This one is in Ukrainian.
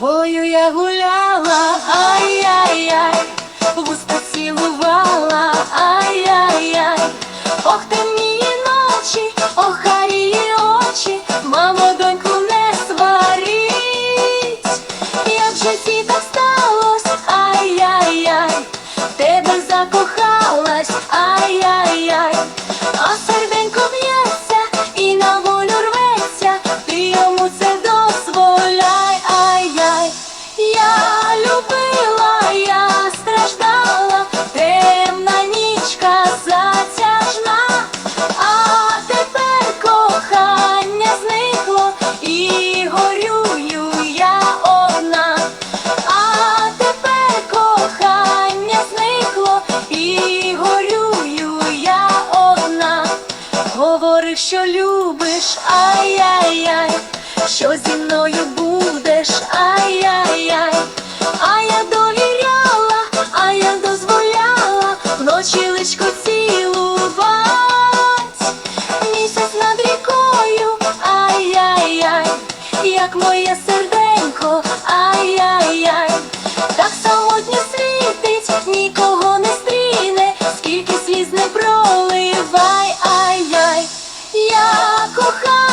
тобою я гуляю. говорив, що любиш, ай-яй-яй, що зі мною будеш, ай-яй-яй, а я довіряла, а я дозволяла, вночі личко цілувать, місяць над рікою, ай-яй-яй, як моє серденько, ай-яй-яй, так самотньо 好